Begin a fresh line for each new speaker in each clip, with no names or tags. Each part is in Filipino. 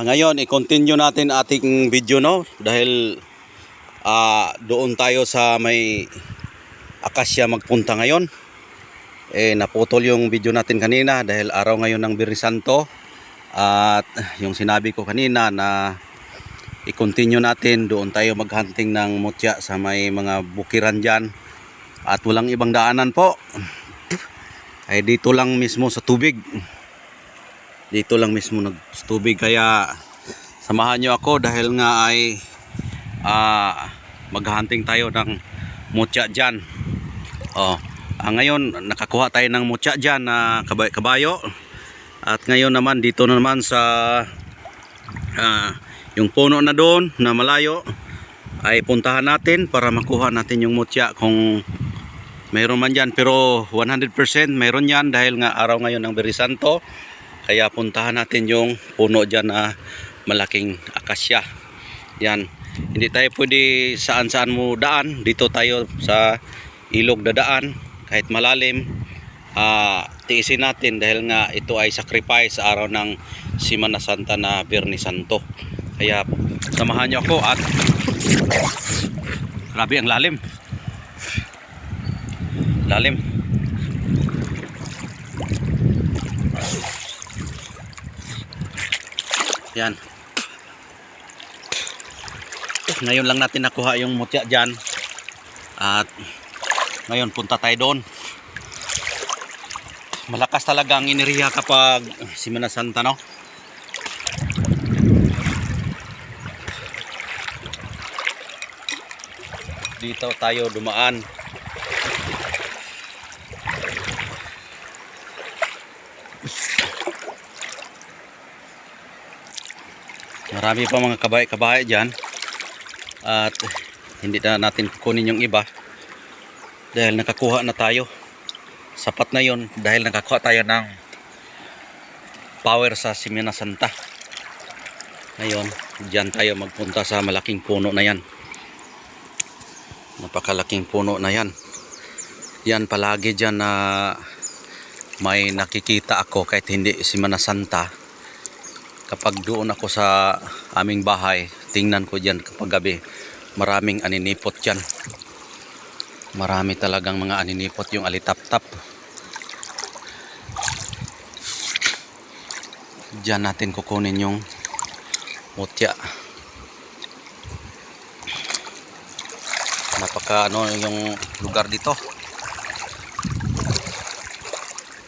Ah, ngayon, i-continue natin ating video no dahil ah, doon tayo sa may akasya magpunta ngayon. Eh naputol yung video natin kanina dahil araw ngayon ng Birri Santo at yung sinabi ko kanina na i-continue natin doon tayo maghunting ng mutya sa may mga bukiran diyan at walang ibang daanan po. Ay dito lang mismo sa tubig dito lang mismo nagtubig. Kaya samahan nyo ako dahil nga ay ah, maghahunting tayo ng mutya dyan. Oh, ah, ngayon nakakuha tayo ng mutya dyan na kabay kabayo. At ngayon naman dito na naman sa ah, yung puno na doon na malayo ay puntahan natin para makuha natin yung mutya kung mayroon man dyan. Pero 100% mayroon yan dahil nga araw ngayon ng Beri Santo kaya puntahan natin yung puno dyan na malaking akasya. Yan. Hindi tayo pwede saan saan mo daan. Dito tayo sa ilog dadaan. Kahit malalim. ah, tiisin natin dahil nga ito ay sacrifice sa araw ng Simana Santa na Birni Santo. Kaya samahan niyo ako at grabe ang lalim. Lalim. Yan. Ngayon lang natin nakuha yung mutya dyan. At ngayon punta tayo doon. Malakas talaga ang iniriya kapag Simana Santa no. Dito tayo dumaan. Marami pa mga kabay-kabay dyan. At hindi na natin kunin yung iba. Dahil nakakuha na tayo. Sapat na yon dahil nakakuha tayo ng power sa Simena Santa. Ngayon, dyan tayo magpunta sa malaking puno na yan. Napakalaking puno na yan. Yan palagi dyan na may nakikita ako kahit hindi Simena Santa kapag doon ako sa aming bahay, tingnan ko dyan kapag gabi, maraming aninipot dyan. Marami talagang mga aninipot yung alitap-tap. Diyan natin kukunin yung mutya. Napaka ano yung lugar dito.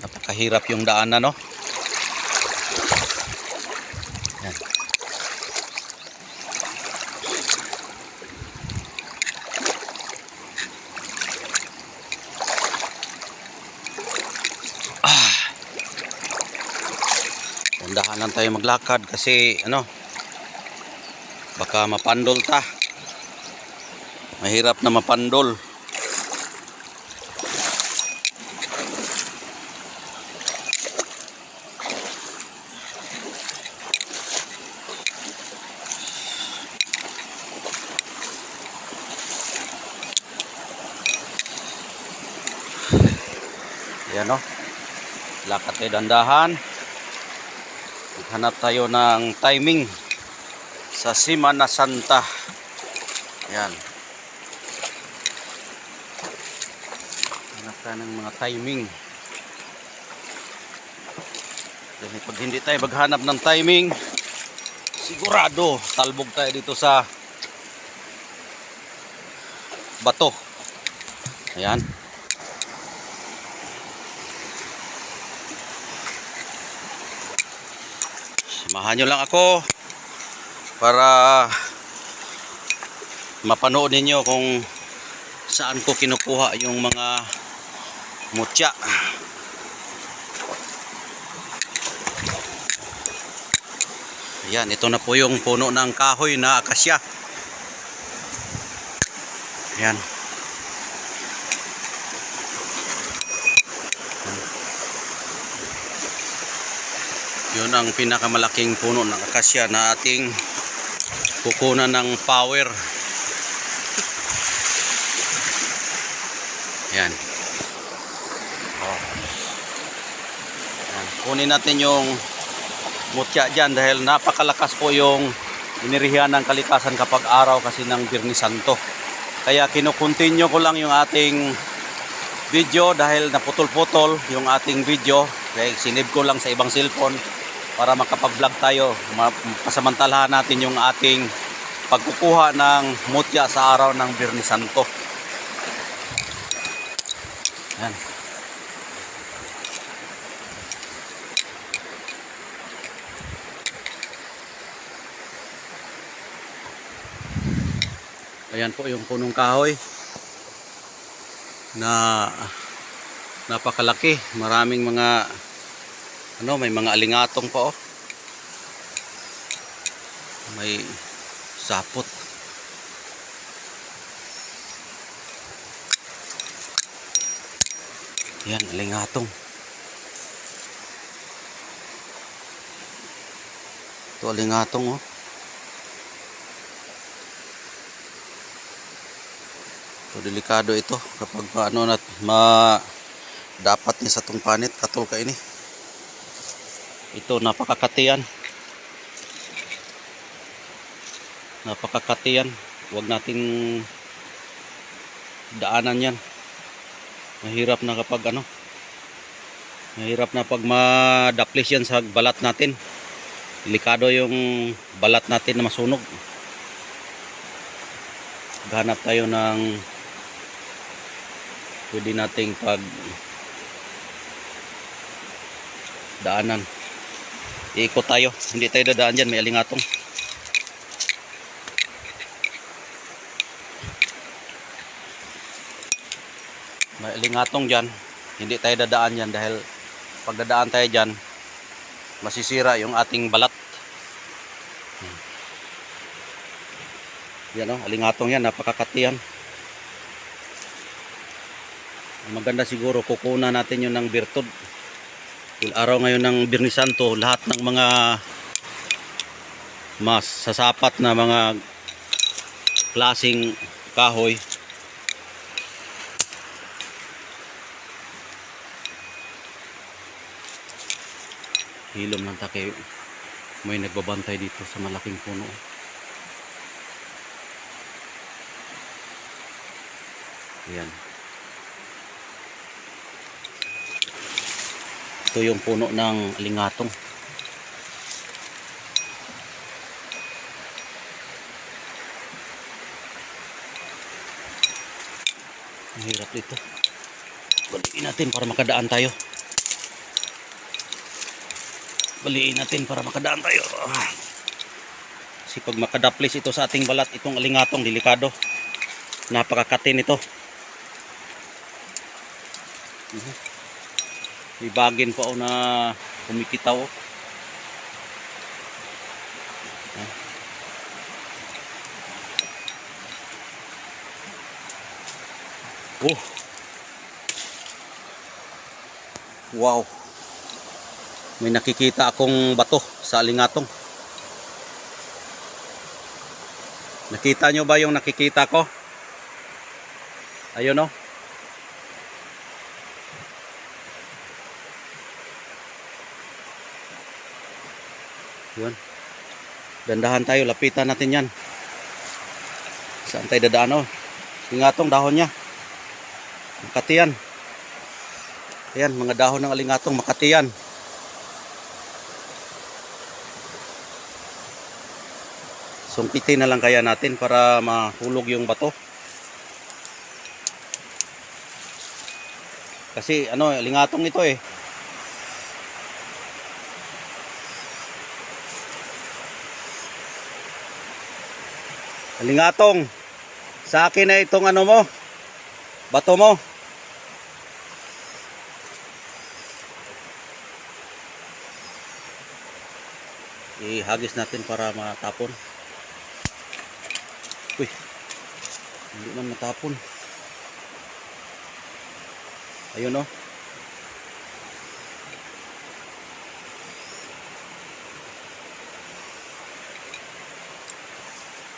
Napakahirap yung daanan no. Tandahanan tayo maglakad kasi ano baka mapandol ta. Mahirap na mapandol. Yan o. Lakad tayo dandahan. Hanap tayo ng timing sa Simana Santa. Yan. Hanap tayo ng mga timing. Dahil pag hindi tayo maghanap ng timing, sigurado talbog tayo dito sa bato. Ayan. Samahan nyo lang ako para mapanood ninyo kung saan ko kinukuha yung mga mutya. Yan, ito na po yung puno ng kahoy na akasya. Yan. Yun ang pinakamalaking puno ng akasya na ating kukunan ng power. Yan. Oh. Kunin natin yung mutya dyan dahil napakalakas po yung inirihan ng kalikasan kapag araw kasi ng Birni Santo. Kaya kinukontinue ko lang yung ating video dahil naputol-putol yung ating video. Kaya sinib ko lang sa ibang cellphone para makapag-vlog tayo. Ma- Pasamantalahan natin yung ating pagkukuha ng mutya sa araw ng Birni Santo. Yan. Ayan po yung punong kahoy na napakalaki. Maraming mga ano, may mga alingatong pa oh. May sapot. Yan, alingatong. Ito alingatong oh. So, delikado ito kapag ano nat ma dapat ni sa tong panit katol ka ini. Ito napakakatiyan. Napakakatiyan. Huwag nating daanan yan. Mahirap na kapag ano. Mahirap na pag madaplis yan sa balat natin. Delikado yung balat natin na masunog. Ganap tayo ng pwede nating pag daanan iikot tayo. Hindi tayo dadaan dyan. May alingatong. May alingatong dyan. Hindi tayo dadaan dyan dahil pag dadaan tayo dyan masisira yung ating balat. Yan o alingatong yan. Napakakatiyan maganda siguro kukunan natin yun ng birtud Dahil araw ngayon ng Birni Santo lahat ng mga mas sasapat na mga klasing kahoy. Hilom lang takay may nagbabantay dito sa malaking puno. Ayan. Ito yung puno ng lingatong. Ang hirap dito. Baliin natin para makadaan tayo. Baliin natin para makadaan tayo. Kasi pag makadaplis ito sa ating balat, itong alingatong delikado. Napakakatin ito. Mhm. May bagin pa o na kumikitaw. oh. Wow. May nakikita akong bato sa alingatong. Nakita nyo ba yung nakikita ko? Ayun oh. Yun. Dandahan tayo, lapitan natin yan. Saan tayo dadaan oh? Alingatong dahon niya. Makati yan. Ayan, mga dahon ng alingatong makati yan. Na lang kaya natin para mahulog yung bato. Kasi ano, alingatong ito eh. Alingatong. Sa akin na itong ano mo. Bato mo. Ihagis natin para matapon. Uy. Hindi man matapon. Ayun oh.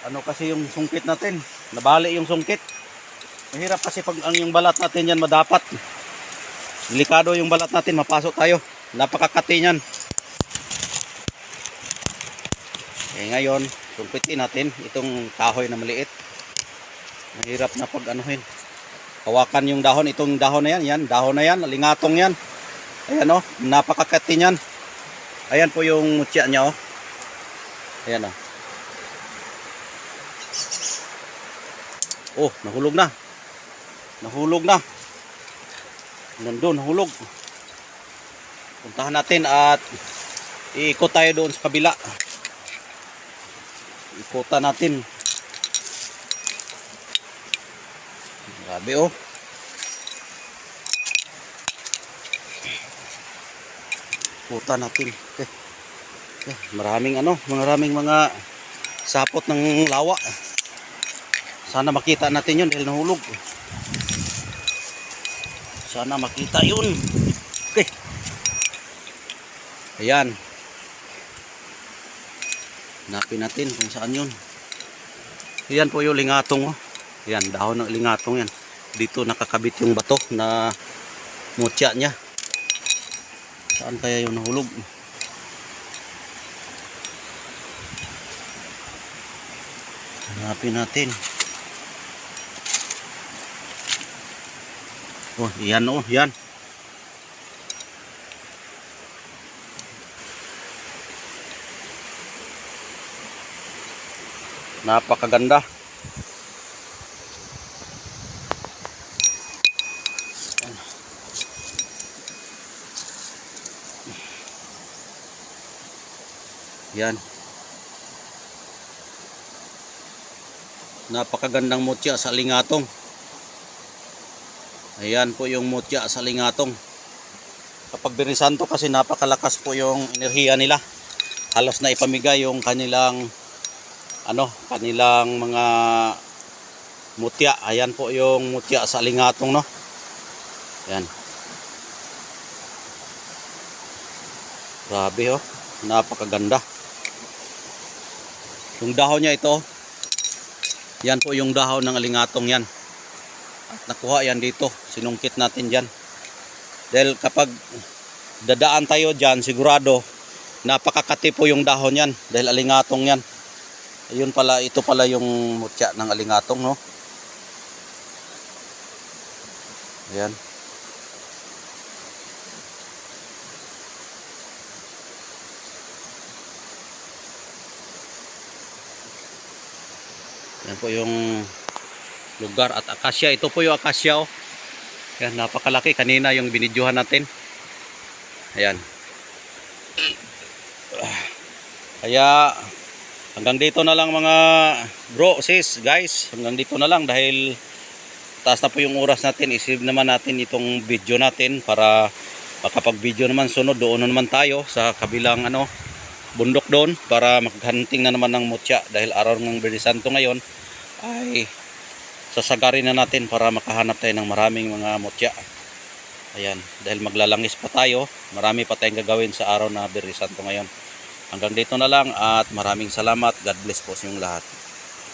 Ano kasi yung sungkit natin nabali yung sungkit mahirap kasi pag ang yung balat natin yan madapat delikado yung balat natin mapasok tayo napakakati niyan Eh ngayon, sumpitin natin itong kahoy na maliit. Mahirap na pag anuhin. Hawakan yung dahon, itong dahon na yan, yan, dahon na yan, lingatong yan. Ayan oh, napakakati niyan. Ayan po yung mutya niya oh. Ayan oh. Oh, nahulog na. Nahulog na. Nandun, nahulog. Puntahan natin at iikot tayo doon sa kabila. Ikutan natin. Grabe oh. Ikutan natin. Okay. Okay. Maraming ano, maraming mga sapot ng lawa. Sana makita natin yun dahil nahulog. Sana makita yun. Okay. Ayan. Hanapin natin kung saan yun. Ayan po yung lingatong. Oh. Ayan, dahon ng lingatong yan. Dito nakakabit yung bato na mutya niya. Saan kaya yung nahulog? Hanapin natin. Oh, yan oh, yan. Napakaganda. Yan. Napakagandang mutya sa lingatong. Ayan po yung mutya sa lingatong. Kapag binisanto kasi napakalakas po yung enerhiya nila. Halos na ipamigay yung kanilang ano, kanilang mga mutya. Ayan po yung mutya sa lingatong no. Ayan. Grabe oh. Napakaganda. Yung dahon niya ito, yan po yung dahon ng alingatong yan. At nakuha yan dito. Sinungkit natin dyan. Dahil kapag dadaan tayo dyan, sigurado, napakakati po yung dahon yan. Dahil alingatong yan. Ayun pala, ito pala yung mutya ng alingatong, no? Ayan. Yan po yung lugar at akasya. Ito po yung akasya oh. Yan, napakalaki. Kanina yung binidyohan natin. Ayan. Kaya hanggang dito na lang mga bro, sis, guys. Hanggang dito na lang dahil taas na po yung oras natin. Isip naman natin itong video natin para makapag-video naman sunod. Doon na naman tayo sa kabilang ano, bundok doon para maghunting na naman ng mutya dahil araw ng Berde Santo ngayon ay sasagarin na natin para makahanap tayo ng maraming mga mutya. Ayan, dahil maglalangis pa tayo, marami pa tayong gagawin sa araw na Berde Santo ngayon. Hanggang dito na lang at maraming salamat. God bless po sa inyong lahat.